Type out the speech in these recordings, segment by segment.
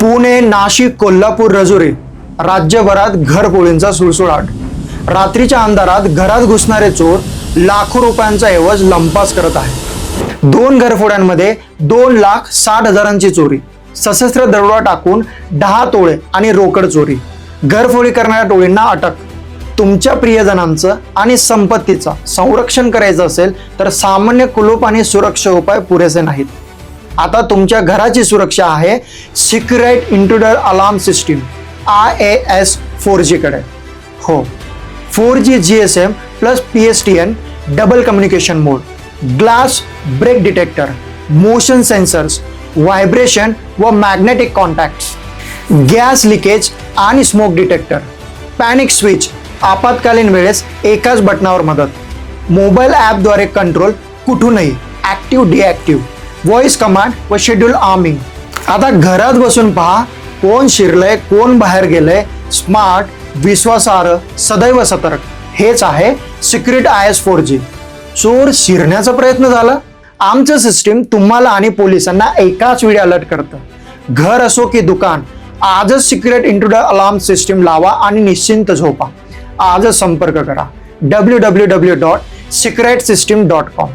पुणे नाशिक कोल्हापूर रजुरी राज्यभरात घरपोळींचा सुळसुळाट. रात्रीच्या अंधारात घरात घुसणारे चोर लाखो रुपयांचा ऐवज लंपास करत आहे दोन घरफोड्यांमध्ये दोन लाख साठ हजारांची चोरी सशस्त्र दरोडा टाकून दहा तोळे आणि रोकड चोरी घरफोडी करणाऱ्या टोळींना अटक. तुमच्या प्रियजनांचं आणि संपत्तीचं संरक्षण करायचं असेल तर सामान्य कुलूप आणि सुरक्षा उपाय पुरेसे नाहीत. आता तुमच्या घराची सुरक्षा आहे. Secret intruder alarm system I A S four जीकडे हो. Four G G S M plus P S T N double communication mode glass break detector motion sensors vibration व मॅग्नेटिक कॉन्टॅक्ट्स गॅस लिकेज आणि smoke detector panic switch आपत्कालीन वेळेस एकाच बटनावर मदत. Mobile ॲपद्वारे control कुठूनही ॲक्टिव्ह डिॲक्टिव्ह व्हॉइस कमांड व शेड्यूल आर्मिंग आता घरात बसून पहा कोण शिरलंय कोण बाहेर गेलंय. स्मार्ट विश्वासार्ह सदैव सतर्क. हेच आहे secret I S four G चोर शिरण्याचा प्रयत्न झाला. आमचं सिस्टीम तुम्हाला आणि पोलिसांना एकाच वेळी अलर्ट करतं. घर असो की दुकान आजच सिक्रेट इंट्रुडर अलार्म सिस्टीम लावा आणि निश्चिंत झोपा. आजच संपर्क करा. W W W dot secret system dot com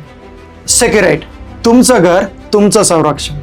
secret तुमचं घर तुमचं संरक्षण.